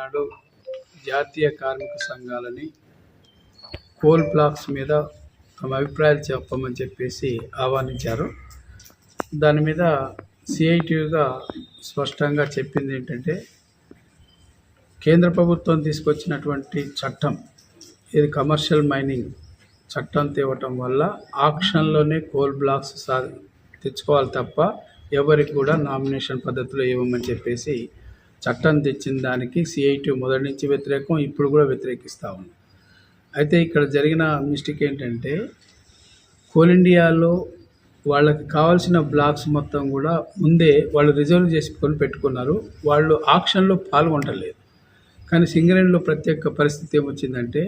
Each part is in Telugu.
ఈనాడు నాడు జాతీయ కార్మిక సంఘాలని కోల్ బ్లాక్స్ మీద తమ అభిప్రాయాలు చెప్పమని చెప్పేసి ఆహ్వానించారు. దాని మీద సిఐటియుగా స్పష్టంగా చెప్పింది ఏంటంటే కేంద్ర ప్రభుత్వం తీసుకొచ్చినటువంటి చట్టం ఇది కమర్షియల్ మైనింగ్ చట్టం తేవటం వల్ల ఆక్షన్లోనే కోల్ బ్లాక్స్ సా తెచ్చుకోవాలి తప్ప ఎవరికి కూడా నామినేషన్ పద్ధతిలో ఇవ్వమని చెప్పేసి చట్టం తెచ్చిన దానికి సిఐటి మొదటి నుంచి వ్యతిరేకం ఇప్పుడు కూడా వ్యతిరేకిస్తూ ఉంది. అయితే ఇక్కడ జరిగిన మిస్టేక్ ఏంటంటే కోల్ ఇండియాలో వాళ్ళకి కావాల్సిన బ్లాక్స్ మొత్తం కూడా ముందే వాళ్ళు రిజర్వ్ చేసుకొని పెట్టుకున్నారు. వాళ్ళు ఆక్షన్లో పాల్గొంటలేదు కానీ సింగరేణిలో ప్రత్యేక పరిస్థితి ఏమొచ్చిందంటే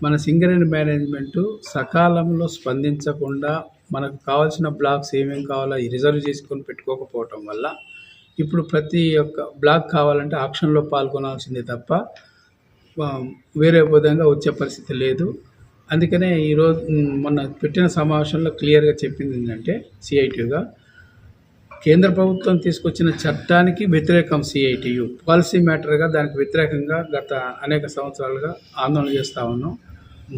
మన సింగరేణి మేనేజ్మెంటు సకాలంలో స్పందించకుండా మనకు కావాల్సిన బ్లాక్స్ ఏమేమి కావాలో రిజర్వ్ చేసుకొని పెట్టుకోకపోవటం వల్ల ఇప్పుడు ప్రతి ఒక్క బ్లాక్ కావాలంటే ఆక్షన్లో పాల్గొనాల్సిందే తప్ప వేరే విధంగా వచ్చే పరిస్థితి లేదు. అందుకనే ఈరోజు మొన్న పెట్టిన సమావేశంలో క్లియర్గా చెప్పింది ఏంటంటే సిఐటియుగా కేంద్ర ప్రభుత్వం తీసుకొచ్చిన చట్టానికి వ్యతిరేకం సిఐటియు. పాలసీ మ్యాటర్గా దానికి వ్యతిరేకంగా గత అనేక సంవత్సరాలుగా ఆందోళన చేస్తూ ఉన్నాం.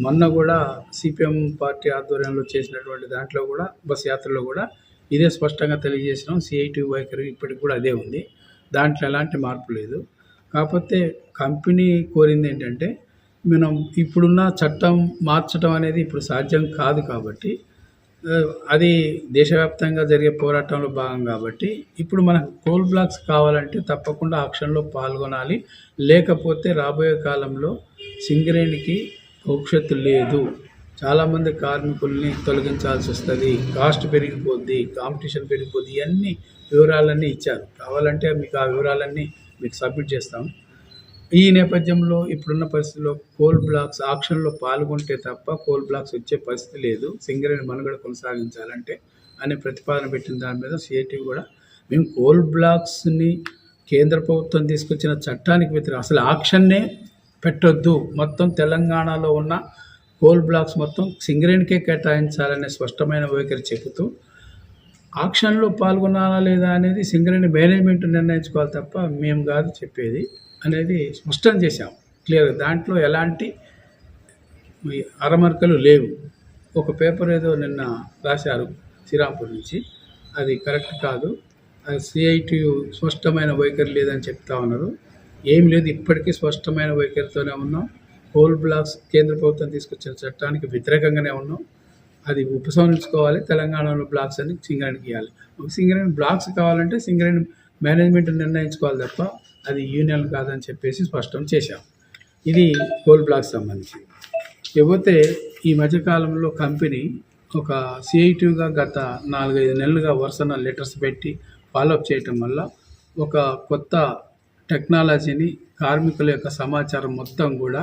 మొన్న కూడా సిపిఎం పార్టీ ఆధ్వర్యంలో చేసినటువంటి దాంట్లో కూడా బస్ యాత్రలో కూడా ఇదే స్పష్టంగా తెలియజేసినాం. సిఐటి వైఖరి ఇప్పటికి కూడా అదే ఉంది. దాంట్లో ఎలాంటి మార్పు లేదు. కాకపోతే కంపెనీ కోరింది ఏంటంటే మనం ఇప్పుడున్న చట్టం మార్చడం అనేది ఇప్పుడు సాధ్యం కాదు కాబట్టి అది దేశవ్యాప్తంగా జరిగే పోరాటంలో భాగం కాబట్టి ఇప్పుడు మనకు కోల్ బ్లాక్స్ కావాలంటే తప్పకుండా ఆక్షన్లో పాల్గొనాలి. లేకపోతే రాబోయే కాలంలో సింగరేణికి భవిష్యత్తు లేదు. చాలామంది కార్మికుల్ని తొలగించాల్సి వస్తుంది. కాస్ట్ పెరిగిపోద్ది కాంపిటీషన్ పెరిగిపోద్ది ఇవన్నీ వివరాలన్నీ ఇచ్చారు. కావాలంటే మీకు ఆ వివరాలన్నీ మీకు సబ్మిట్ చేస్తాం. ఈ నేపథ్యంలో ఇప్పుడున్న పరిస్థితిలో కోల్ బ్లాక్స్ ఆక్షన్లో పాల్గొంటే తప్ప కోల్ బ్లాక్స్ వచ్చే పరిస్థితి లేదు. సింగరేణి మనుగడ కొనసాగించాలంటే అనే ప్రతిపాదన పెట్టిన దాని మీద సిఐటి కూడా మేము కోల్ బ్లాక్స్ని కేంద్ర ప్రభుత్వం తీసుకొచ్చిన చట్టానికి వ్యతిరేక. అసలు ఆక్షన్నే పెట్టొద్దు. మొత్తం తెలంగాణలో ఉన్న కోల్ బ్లాక్స్ మొత్తం సింగరేణికే కేటాయించాలనే స్పష్టమైన వైఖరి చెబుతూ ఆక్షన్లో పాల్గొనాలా లేదా అనేది సింగరేణి మేనేజ్మెంట్ నిర్ణయించుకోవాలి తప్ప మేము కాదు చెప్పేది అనేది స్పష్టం చేశాం. క్లియర్గా. దాంట్లో ఎలాంటి అరమర్కలు లేవు. ఒక పేపర్ ఏదో నిన్న రాశారు శ్రీరాంపూర్ నుంచి. అది కరెక్ట్ కాదు. అది సిఐటి స్పష్టమైన వైఖరి లేదని చెప్తా ఉన్నారు. ఏం లేదు. ఇప్పటికీ స్పష్టమైన వైఖరితోనే ఉన్నాం. కోల్ బ్లాక్స్ కేంద్ర ప్రభుత్వం తీసుకొచ్చిన చట్టానికి వ్యతిరేకంగానే ఉన్నాం. అది ఉపసంహరించుకోవాలి. తెలంగాణలో బ్లాక్స్ అని సింగరేణికి ఇవ్వాలి. సింగరేణి బ్లాక్స్ కావాలంటే సింగరేణి మేనేజ్మెంట్ నిర్ణయించుకోవాలి తప్ప అది యూనియన్ కాదని చెప్పేసి స్పష్టం చేశాం. ఇది కోల్ బ్లాక్స్ సంబంధించి. ఇకపోతే ఈ మధ్యకాలంలో కంపెనీ ఒక సిఐటివ్గా గత నాలుగైదు నెలలుగా వరుసన లెటర్స్ పెట్టి ఫాలోఅప్ చేయటం వల్ల ఒక కొత్త టెక్నాలజీని కార్మికుల యొక్క సమాచారం మొత్తం కూడా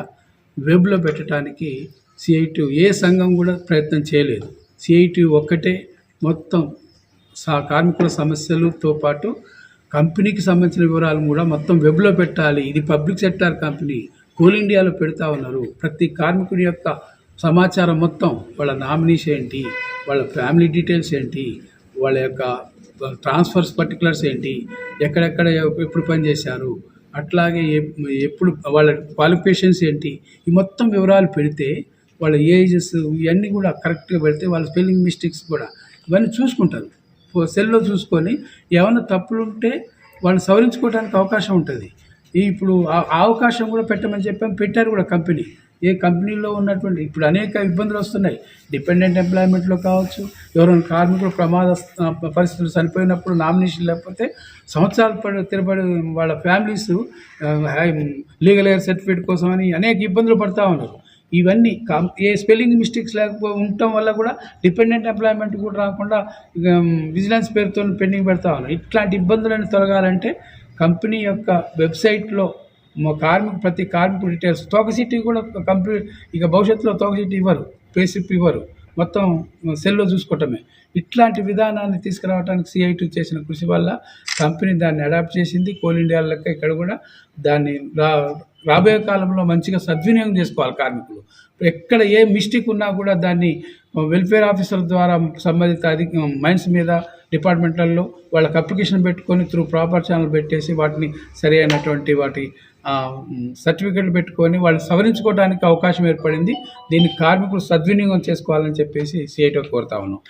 వెబ్లో పెట్టడానికి సిఐటి ఏ సంఘం కూడా ప్రయత్నం చేయలేదు. సిఐటి ఒక్కటే మొత్తం సా కార్మికుల సమస్యలతో పాటు కంపెనీకి సంబంధించిన వివరాలు కూడా మొత్తం వెబ్లో పెట్టాలి. ఇది పబ్లిక్ సెక్టార్ కంపెనీ. కోల్ ఇండియాలో పెడతా ఉన్నారు. ప్రతి కార్మికుడి యొక్క సమాచారం మొత్తం వాళ్ళ నామినీస్ ఏంటి వాళ్ళ ఫ్యామిలీ డీటెయిల్స్ ఏంటి వాళ్ళ యొక్క ట్రాన్స్ఫర్స్ పర్టికులర్స్ ఏంటి ఎక్కడెక్కడ ఎప్పుడు పనిచేశారు అట్లాగే ఎప్పుడు వాళ్ళ క్వాలిఫికేషన్స్ ఏంటి ఈ మొత్తం వివరాలు పెడితే వాళ్ళ ఏజెస్ ఇవన్నీ కూడా కరెక్ట్గా పెడితే వాళ్ళ స్పెల్లింగ్ మిస్టేక్స్ కూడా ఇవన్నీ చూసుకుంటారు. సెల్లో చూసుకొని ఏమైనా తప్పులు ఉంటే వాళ్ళు సవరించుకోవడానికి అవకాశం ఉంటుంది. ఇప్పుడు ఆ అవకాశం కూడా పెట్టమని చెప్పాము పెట్టారు కూడా కంపెనీ ఏ కంపెనీలో ఉన్నటువంటి ఇప్పుడు అనేక ఇబ్బందులు వస్తున్నాయి. డిపెండెంట్ ఎంప్లాయ్మెంట్లో కావచ్చు ఎవరైనా కార్మికులు ప్రమాద పరిస్థితులు చనిపోయినప్పుడు నామినేషన్ లేకపోతే సంవత్సరాలు పడి తిరబడి వాళ్ళ ఫ్యామిలీస్ లీగల్ ఎయిర్ సర్టిఫికేట్ కోసం అని అనేక ఇబ్బందులు పడతా ఉన్నారు. ఇవన్నీ కం- ఏ స్పెల్లింగ్ మిస్టేక్స్ లేకపో ఉండటం వల్ల కూడా డిపెండెంట్ ఎంప్లాయ్మెంట్ కూడా రాకుండా విజిలెన్స్ పేరుతో పెండింగ్ పెడతా ఉన్నారు. ఇట్లాంటి ఇబ్బందులను తొలగాలంటే కంపెనీ యొక్క వెబ్సైట్లో కార్మిక ప్రతి కార్మికుడు డీటెయిల్స్ తోక సిటీ కూడా కంప్లీట్ ఇక భవిష్యత్తులో తోక సిటీ ఇవ్వరు. పేసిప్ ఇవ్వరు. మొత్తం సెల్లో చూసుకోవటమే. ఇట్లాంటి విధానాన్ని తీసుకురావడానికి సిఐటి చేసిన కృషి వల్ల కంపెనీ దాన్ని అడాప్ట్ చేసింది. కోల్ ఇండియా లెక్క ఇక్కడ కూడా దాన్ని రా రాబోయే కాలంలో మంచిగా సద్వినియోగం చేసుకోవాలి కార్మికులు. ఎక్కడ ఏ మిస్టేక్ ఉన్నా కూడా దాన్ని వెల్ఫేర్ ఆఫీసర్ ద్వారా సంబంధిత అధిక మైన్స్ మీద డిపార్ట్మెంట్లలో వాళ్ళకి అప్లికేషన్ పెట్టుకొని త్రూ ప్రాపర్ ఛానల్ పెట్టేసి వాటిని సరి అయినటువంటి వాటి సర్టిఫికెట్లు పెట్టుకొని వాళ్ళు సవరించుకోవడానికి అవకాశం ఏర్పడింది. దీన్ని కార్మికులు సద్వినియోగం చేసుకోవాలని చెప్పేసి సిఐటో కోరుతా ఉన్నాం.